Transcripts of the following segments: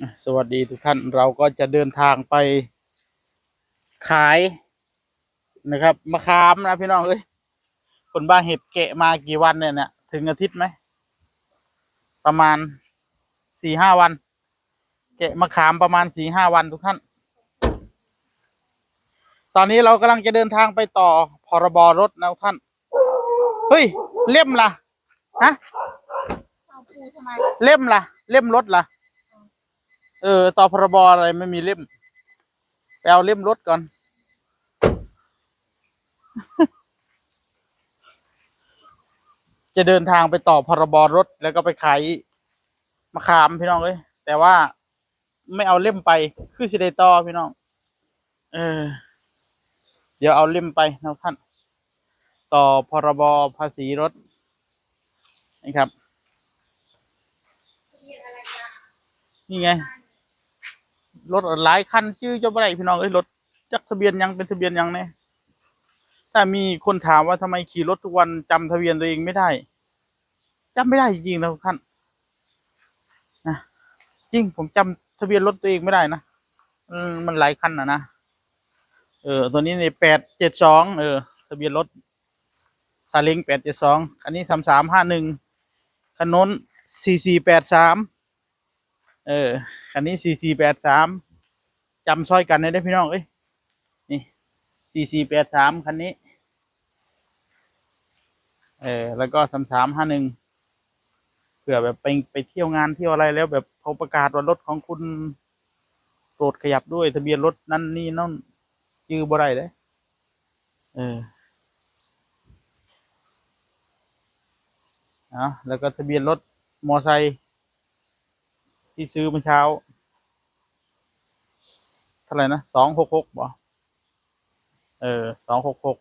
อะสวัสดีทุกท่านเราก็จะเดินทางไป ขายนะครับมะขามนะพี่น้องเอ้ยคนบ้าเห็ดเกะมากี่วันเนี่ยเนี่ยถึงอาทิตย์ไหม ประมาณสี่ห้าวัน เกะมะขามประมาณสี่ห้าวันทุกท่าน ตอนนี้เรากำลังจะเดินทางไปต่อพรบรถนะทุกท่าน เฮ้ย เล่มล่ะฮะเอาปูทำไมเล่มล่ะ เล่มรถล่ะ เออต่อพรบอะไรไม่มีเล่มไปเอาเล่มรถก่อน จะเดินทางไปต่อพรบรถแล้วก็ไปขายมะขามพี่น้องเอ้ยแต่ว่าไม่เอาเล่มไป คือสิได้ต่อพี่น้อง เออ เดี๋ยวเอาเล่มไปนะท่าน ต่อพรบภาษีรถนะครับ นี่ไง รถหลายคันชื่อเจ้าบ่ได้พี่น้องเอ้ยรถจักทะเบียนยังเป็นทะเบียนยังเนี่ยถ้ามีคนถามว่าทำไมขี่รถทุกวันจำทะเบียนตัวเองไม่ได้จำไม่ได้จริงๆนะทุกท่านนะจริงผมจำทะเบียนรถตัวเองไม่ได้นะอมันหลายคันนะนะเออตัวนี้ในแปดเจ็ดสองเออ ทะเบียนรถซาเล้งแปดเจ็ดสองอันนี้สามสามห้าหนึ่งคันน้นสี่สี่แปดสามเออคันนี้สี่สี่แปดสาม จำซอยกันได้พี่น้องเอ้ยนี่สี่สี่แปดสามคันนี้ เออแล้วก็สามสามห้าหนึ่งเผื่อแบบไปไปเที่ยวงานเที่ยวอะไรแล้วแบบเขาประกาศว่ารถของคุณโปรดขยับด้วยทะเบียนรถนั่นนี่นั่นจื้อบ่ได้เลยเออเอาแล้วก็ทะเบียนรถมอไซค์ที่ซื้อเมื่อเช้า เท่าไหร่นะสองหกหกบ่เออสองหกหก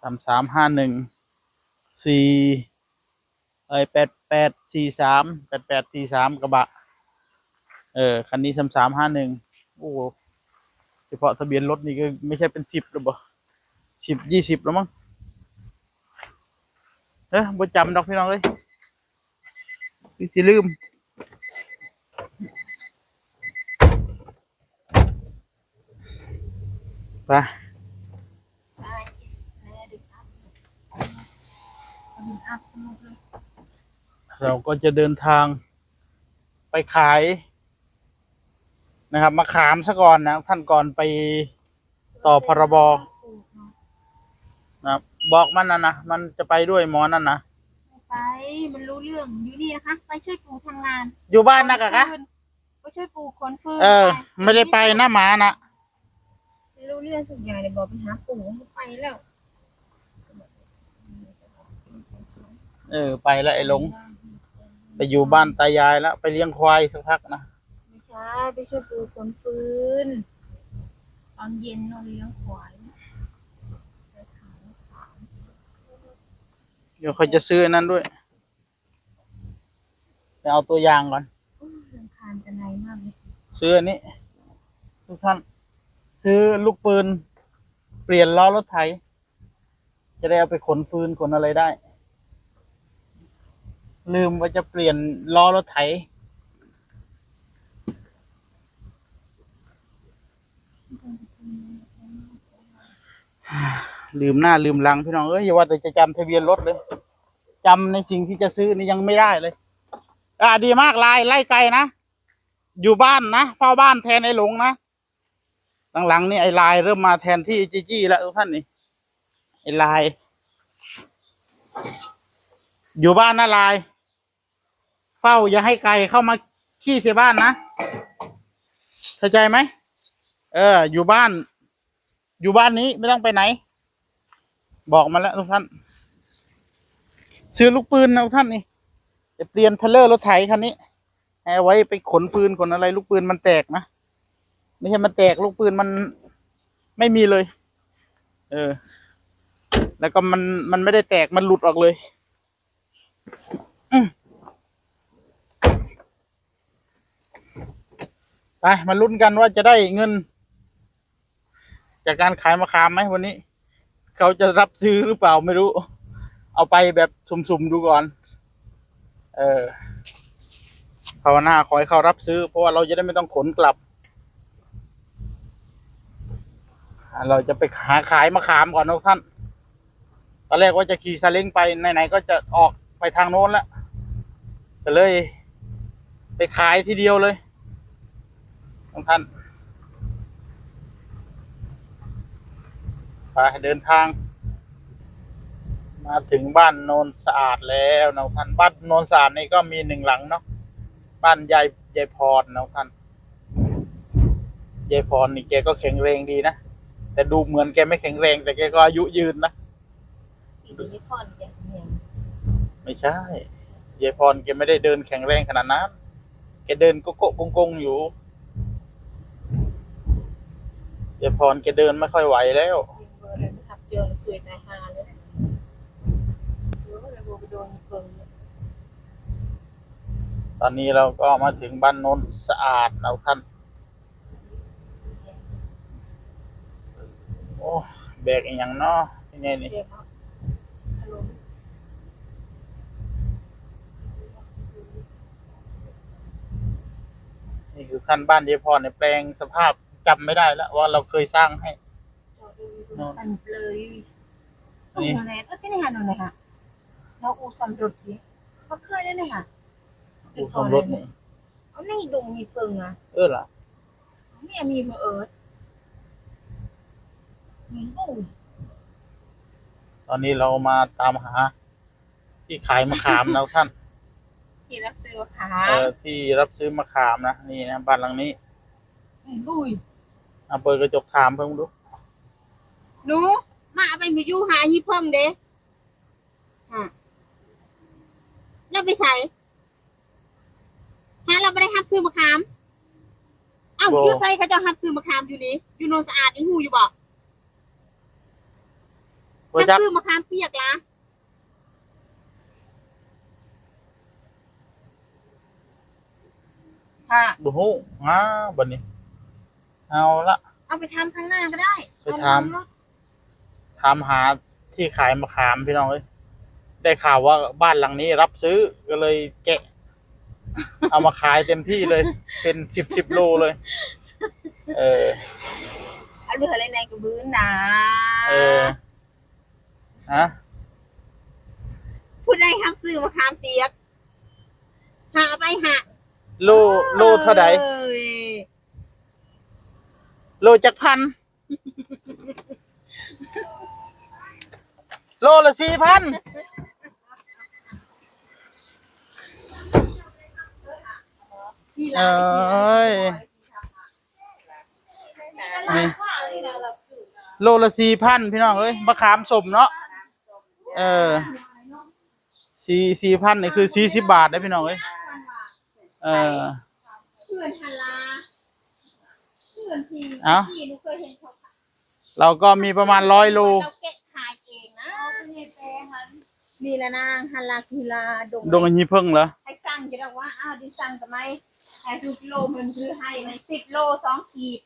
สามสามห้าหนึ่งสี่เอ้ยแปดแปดสี่สามแปดแปดสี่สามกระบะ เออ คันนี้สามสามห้าหนึ่งโอ้โหเฉพาะทะเบียนรถนี่ก็ไม่ใช่เป็นสิบหรือบ่สิบยี่สิบแล้วมั้งเออบ่จำดอกพี่น้องเอ้ยพี่สิลืม ปไอ้อิสแม่ดึกอัพดึกอัพสนุกเลยเราก็จะเดินทาง ไปขาย นะครับมาขามซะก่อนนะ ท่านก่อนไปต่อพรบปลูกเนาะนะครับบอกมันนะนะมันจะไปด้วยหมอนั่นนะไม่ไปมันรู้เรื่องอยู่นี่นะคะไปช่วยปู่ทำงาน อยู่บ้านนะกะคะขนฟืนไปช่วยปู่ขนฟืนเออปไม่ได้ไปนะหมานะไม่รู้ เรื่องสุดใหญ่เลยบอกไปหาปู่ไม่ไปแล้วเออไปแล้วไอ้หลง ไปอยู่บ้านตายายแล้วไปเลี้ยงควายสักพักนะไม่ใช่ไปช่วยปู่ขนฟืนตอนเย็นเราเลี้ยงควายไปขายขายเดี๋ยวเขาจะซื้ออันนั้นด้วยไปเอาตัวอย่างก่อนอุ้ยรำคาญจะไหนมากเลยซื้ออันนี้ทุกท่าน ซื้อลูกปืน เปลี่ยนล้อรถไถ จะได้เอาไปขนฟืนขนอะไรได้ ลืมว่าจะเปลี่ยนล้อรถไถ ลืมหน้าลืมหลังพี่น้อง เอ้ยอย่าว่าแต่จะจำทะเบียนรถเลยจำในสิ่งที่จะซื้อนี่ยังไม่ได้เลย อ่าดีมากลายไล่ไกลนะ อยู่บ้านนะเฝ้าบ้านแทนไอ้หลงนะ หลังๆนี่ไอ้ลายเริ่มมาแทนที่จีจี้แล้วทุกท่านนี่ไอ้ลาย อยู่บ้านนะลาย เฝ้าอย่าให้ไก่เข้ามาขี้เสียบ้านนะเข้าใจไหมเออ อยู่บ้าน อยู่บ้านนี้ไม่ต้องไปไหน บอกมาแล้วทุกท่าน ซื้อลูกปืนนะทุกท่านนี่จะเปลี่ยนเทเลอร์รถไถคันนี้เอาไว้ไปขนฟืนขนอะไรลูกปืนมันแตกนะ ไม่ใช่มันแตกลูกปืนมันไม่มีเลย เออ แล้วก็มันมันไม่ได้แตกมันหลุดออกเลยไปมาลุ้นกันว่าจะได้เงิน จากการขายมะขามไหมวันนี้ เขาจะรับซื้อหรือเปล่าไม่รู้ เอาไปแบบสุ่มๆดูก่อน เออภาวนาขอให้เขารับซื้อ เพราะว่าเราจะได้ไม่ต้องขนกลับอ่า เราจะไปหาขายมะขามก่อนนะท่าน ตอนแรกว่าจะขี่ซาเล้งไปไหนๆก็จะออกไปทางโน้นแล้วก็เลย ไปขายทีเดียวเลยท่านไปเดินทาง มาถึงบ้านโนนสะอาดแล้วนะท่านบ้านโนนสะอาดนี่ก็มีหนึ่งหลังเนาะบ้านยายยายพรนะท่านยายพรนี่แกก็แข็งแรงดีนะ แต่ดูเหมือนแกไม่แข็งแรง แต่แกก็อายุยืนนะอีกนิดพ่อนอย่างเนี้ยไม่ใช่ยายพรแกไม่ได้เดินแข็งแรงขนาดนั้นแกเดินโกโก้กงๆอยู่ยายพรแกเดินไม่ค่อยไหวแล้วยิงเบอร์เลยนะครับเจอสวยนายฮาเลยเดี๋ยวเราไปโดนเพิ่งเนี่ยตอนนี้เราก็มาถึงบ้านโนนสะอาดนะท่าน โอ้ แบกอีกอย่างเนาะที่นี่นี่เดี๋ยวเนาะอารมณ์นี่คือขั้นบ้านยายพรในยแปลงสภาพจำไม่ได้แล้วว่าเราเคยสร้างให้จอดูดูกันเลยอันนี้ตรงไหนเออที่ไหนฮะตรงไหนฮะเราอูซัมรถดิเขาเคยได้ไหมฮะดูสมรถนี่เอาในดงมีเปิงอะ เออเหรอนี่มีมือเอิร์ดมีโอ้ย ตอนนี้เรามาตามหา ที่ขายมะขามนะท่าน ที่รับซื้อขาเออที่รับซื้อมะขามนะนี่นะบ้านหลังนี้มีลุยเอาเปิดกระจกถามเพิ่งดูหนูมาเอาไปมาอยู่หายี่เพิ่งเด้ฮะเราไปใส่ฮะเราไม่ได้ฮับซื้อมะขาม เอ้าอยู่ใส่เขาเจะฮับซื้อมะขามอยู่นี่อยู่โนนสะอาดนี่หูอยู่บอกเปิดฮั บจักซื้อมะขามเปียกละค่ะดูหูอ้าบันนี้ เอาละ เอาไปทำข้างหน้าก็ได้ไปทำถามหาที่ขายมะขามพี่น้องเอ้ยได้ข่าวว่าบ้านหลังนี้รับซื้อก็เลยแกะ เอามาขายเต็มที่เลย เป็นสิบสิบโลเลย เออเอาเรืออะไรในกระบื้นนะเออ ฮะพูดได้ครับซื้อมะขามเปียก หาไปหาโลโลเท่าไหร่อ้ยโลจักพันโลละสี่พันที่เอร้าน้ยนี่โลละสี่พันพี่น้องเอ้ยมะขามสมเนาะ เออสี่สี่พันนี่คือสี่สิบบาทนะพี่น้องเอ้ยเออเพื่อนฮันลาเพื่อนทีเอ้าที่หนูเคยเห็นเขาขายเราก็มีประมาณร้อยโลเราแกะขายเองนะนี่แหละนางฮันลาคือลาดงดงอันนี้เพิ่งเหรอให้สั่งจะได้ว่าอ้าวดิสั่งทำไมให้ทุกกิโลมันคือให้ในสิบโลสองขีด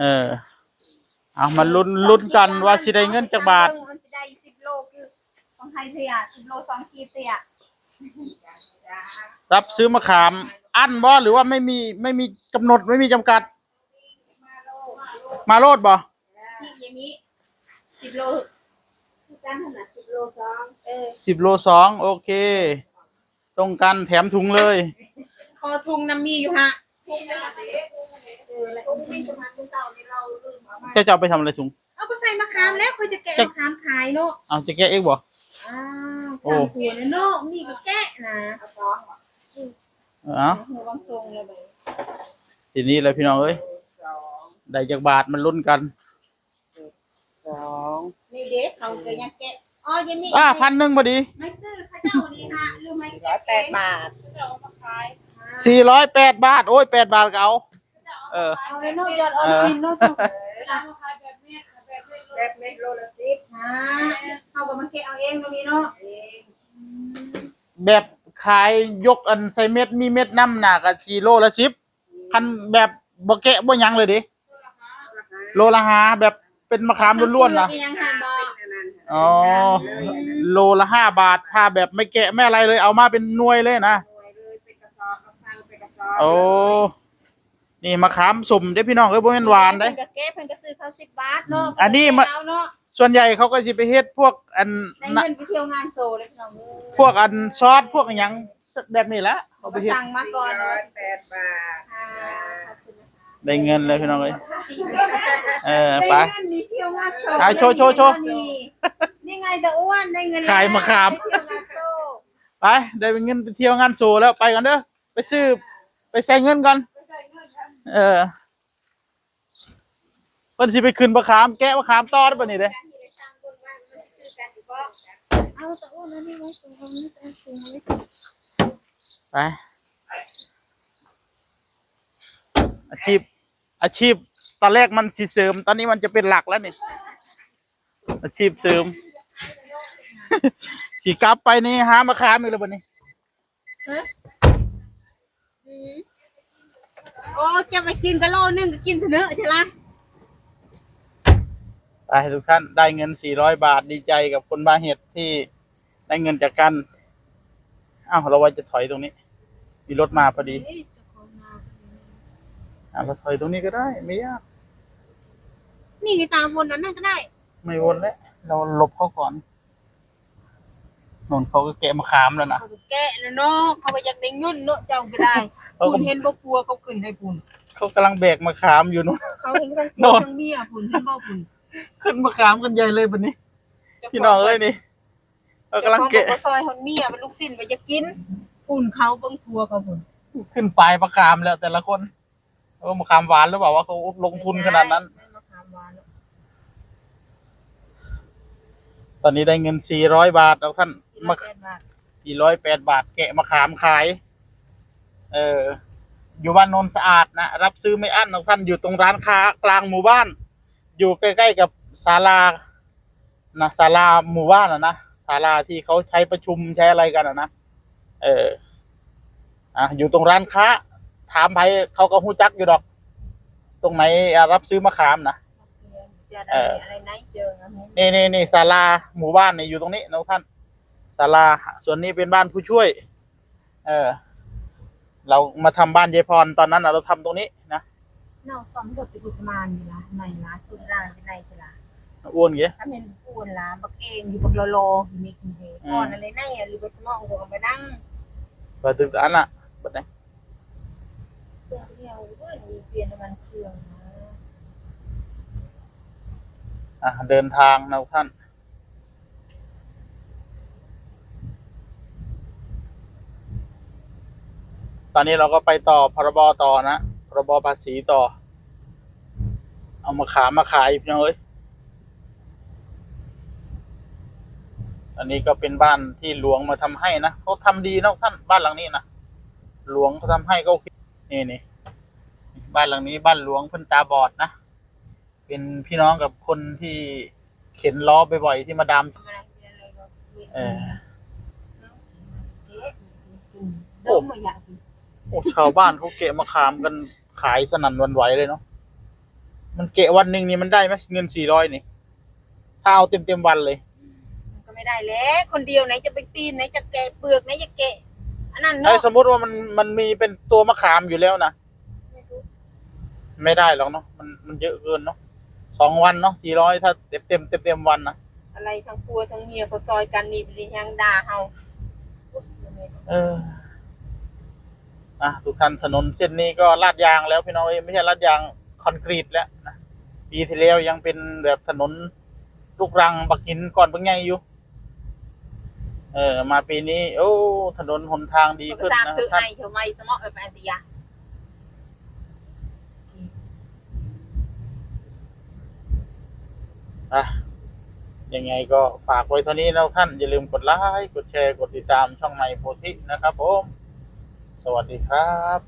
เออเอามาลุ้นลุ้นกันว่าสิได้เงินจากบาท ให้เสียสิบโลสองขีดเสียรับซื้อมะขามอันบ่หรือว่าไม่มีไม่มีกำหนดไม่มีจำกัด มาโลดบ่ที่อย่างนี้สิบโลคือการขนาดสิบโลสองเออสิบโลสองโอเค ตรงกันแถมถุงเลย คอทุงน้ำมีอยู่ฮะทุงนะคะเออแล้วมีสมาธิเต่าในเราลืมเอามาเจ้าจะเอาไปทำอะไรถุงเอาไปใส่มะขามแล้วคุยจะแกะมะขามขายเนาะเอาจะแกะเองบ่ อ้าวโอ้สามหัวเลยเนาะมีก็แกะนะเอาสองเอาหัวบางทรงเลยไปทีนี้เลยพี่น้องเอ้ยได้จากบาทมันลุ้นกันสองนี่เด็กเขาจะยังแกะอ๋อยังมีอ่าพันหนึ่งพอดีไม่ซื้อข้าเจ้านี่ฮะรู้ไหมร้อยแปดบาทเจ้ามาขายสี่ร้อยแปดบาท โอ้ยแปดบาทก็เอาเออ เอาเลยเนาะยอดออมสินเนาะจ้ะ แบบเม็ดโลละสิบฮะเขาก็มาแกะเอาเองตรงนี้เนาะแบบขายยกอันใส่เม็ดมีเม็ดน้ำหนักอะจีโลละสิบคันแบบบ่แกะบ่หยังเลยดิโลละห้าแบบเป็นมะขามล้วนๆนะยังหันบ่อ๋อโลละห้าบาทถ้าแบบไม่แกะไม่อะไรเลย เอามาเป็นหน่วยเลยนะ โอ้ นี่มะขามสุ่มเด้อพี่น้องเอ้ยบ่แม่นหวานเด้ เพิ่นก็เก็บเพิ่นก็ซื้อเขา10บาทเนาะอันนี้มาเอาเนาะส่วนใหญ่เขาก็สิไปเฮ็ดพวกอันได้น่ะเงินไปเที่ยวงานโซเลยพี่น้องเอ้ยพวกอันซอสพวกอหยังแบบนี้แหละเอาไปก็เฮ็ดสั่งมาก่อนร้อยแปดบาทค่ะขอบคุณนะคะได้เงินเลยพี่น้องเอ้ยเออไป ได้เงินนี่เที่ยวงานโซอะโชว์โชว์โชว์นี่นี่ไงตะอ้วนได้เงินแล้วขายมะขามไปเที่ยวงานโซไปได้เป็นเงินไปเที่ยวงานโซแล้วไปกันเด้อไปซื้อไปใส่เงินก่อน เออเพิ่นสิไปขึ้นมะขามแกะมะขามต่อได้ป่ะนี่เด้เอาตะอ้วนแล้วนี่ไว้ตรงนี้ตรงนี้ไปอาชีพ อาชีพตอนแรกมันสิเสริม ตอนนี้มันจะเป็นหลักแล้วนี่อาชีพเสริมขี่กลับไปนี่หามะขามอีกแล้วบ่นี่ โอ้จะไปกินกะโลนึงก็กินเถอะเนอะใช่ไหมไปทุกท่านได้เงิน 400 บาทดีใจกับคนบาเหตุที่ได้เงินจากกันอ้าวเราว่าจะถอยตรงนี้ มีรถมาพอดีอ่าเราถอยตรงนี้ก็ได้ไม่ยาก นี่ไงตามวนนั้นนั่นก็ได้ ไม่วนแล้วเราหลบเขาก่อน นนเขาก็แกะมะขามแล้วนะเขาก็แกะแล้วเนาะเขาก็อยากได้เงินเนาะเจ้าก็ได้เขาก็คุณเห็นบ่ปัวเขาขึ้นให้คุณเขากำลังแบกมะขามอยู่นู้นเขาเห็นทั้งโน่ปัวนทั้งเมียคุณเห็นบ่คุณขึ้นมะขามกันใหญ่เลยบันนี้พี่น้องเอ้ยนี่เขากำลังเกะจ้าของบอกว่าซอยคนเมียเป็นลูกสิ้นไปจะกินคุณเขาเบิ่งทัวเขาคุณขึ้นปลายมะขามแล้วแต่ละคนเออมะขามหวานหรือเปล่าว่าเขาลงทุนขนาดนั้นไม่มะขามหวานหรอก ต อนนี้ได้เงิน400บาทแล้วท่านมะแปดบาท408บาท แกะมะขามขาย เออ อยู่บ้านโนนสะอาดนะ รับซื้อไม่อั้นของท่านอยู่ตรงร้านค้ากลางหมู่บ้าน อยู่ใกล้ๆกับศาลานะศาลาหมู่บ้านอะนะศาลาที่เขาใช้ประชุมใช้อะไรกันอะนะเอออะอยู่ตรงร้านค้า ถามไปเขาก็หู้จักอยู่ดอก ตรงไหนอะรับซื้อมะขามนะ จะเอได้อออะไรไหนเจอนะนี่นี่นี่ศาลาหมู่บ้านเนี่ยอยู่ตรงนี้นะท่านศาลาส่วนนี้เป็นบ้านผู้ช่วย เออ เรามาทำบ้านยายพรตอนนั้นน่ะเราทำตรงนี้นะเนาซ้อมบทติกุสมานนี่ล่ะในร้านตุนร้านเป็นในจ้ะล่ะอ้วนเงี้ยถ้าเป็นปูนล่ะบักเองอยู่บักโลโลอยู่มีกินเฮก่อนอะไรในอะหรือไปสมองกูก็ไปนั่งเปิดตึกอันน่ะเปิดไหนเที่ยวเที่ยวด้วยมีเปลี่ยนน้ำมันเครื่องนะ อะเดินทางนะท่าน ตอนนี้เราก็ไปต่อพรบต่อนะพรบภาษีต่อ เอามาขามมาขายพี่น้องเอ้ยอันนี้ก็เป็นบ้านที่หลวงมาทำให้นะเขาทำดีนะท่านบ้านหลังนี้นะหลวงเขาทำให้ก็นี่นี่บ้านหลังนี้บ้านหลวงเพิ่นตาบอดนะ เป็นพี่น้องกับคนที่เข็นล้อบ่อยๆที่มาดามทำอะไรเป็นอะไรก็เออเดิมมาอยากกินโอ้ชาวบ้านเขาเกะมะขามกันขายสนั่นหวันไหวเลยเนาะมันเกะวันหนึ่งนี่มันได้ไหมเงินสี่ร้อยนี่ถ้าเอาเต็มเต็มๆวันเลยมันก็ไม่ได้แล้ว คนเดียวไหนจะไปปีนไหนจะแกะเปลือกไหนจะแกะอันนั้นไอ้เนาะสมมติว่ามันมันมีเป็นตัวมะขามอยู่แล้วนะไม่ได้หรอกเนาะมันมันเยอะเกินเนาะ สองวันเนาะสี่ร้อยถ้าเต็มเต็มเต็มเต็มๆวันนะอะไรทั้งพัวทั้งเมียเขาซอยกันนี่เป็นยังด่าเฮาเอออะทุกท่านถนนเส้นนี้ก็ลาดยางแล้วพี่น้องเอ้ยไม่ใช่ลาดยางคอนกรีตแล้วนะปีที่แล้วยังเป็นแบบถนนลูกรังบักหินก่อนเพิ่งไงอยู่ เออ มาปีนี้ โอ้ ถนนหนทางดีมันก็ขึ้นทราบนะคือท่าไอน เท่าไม่สมอไปอั นะยังไงก็ฝากไว้เท่านี้นะท่าน อย่าลืมกดไลค์กดแชร์กดติดตามช่องใหม่โพธินะครับผม สวัสดีครับ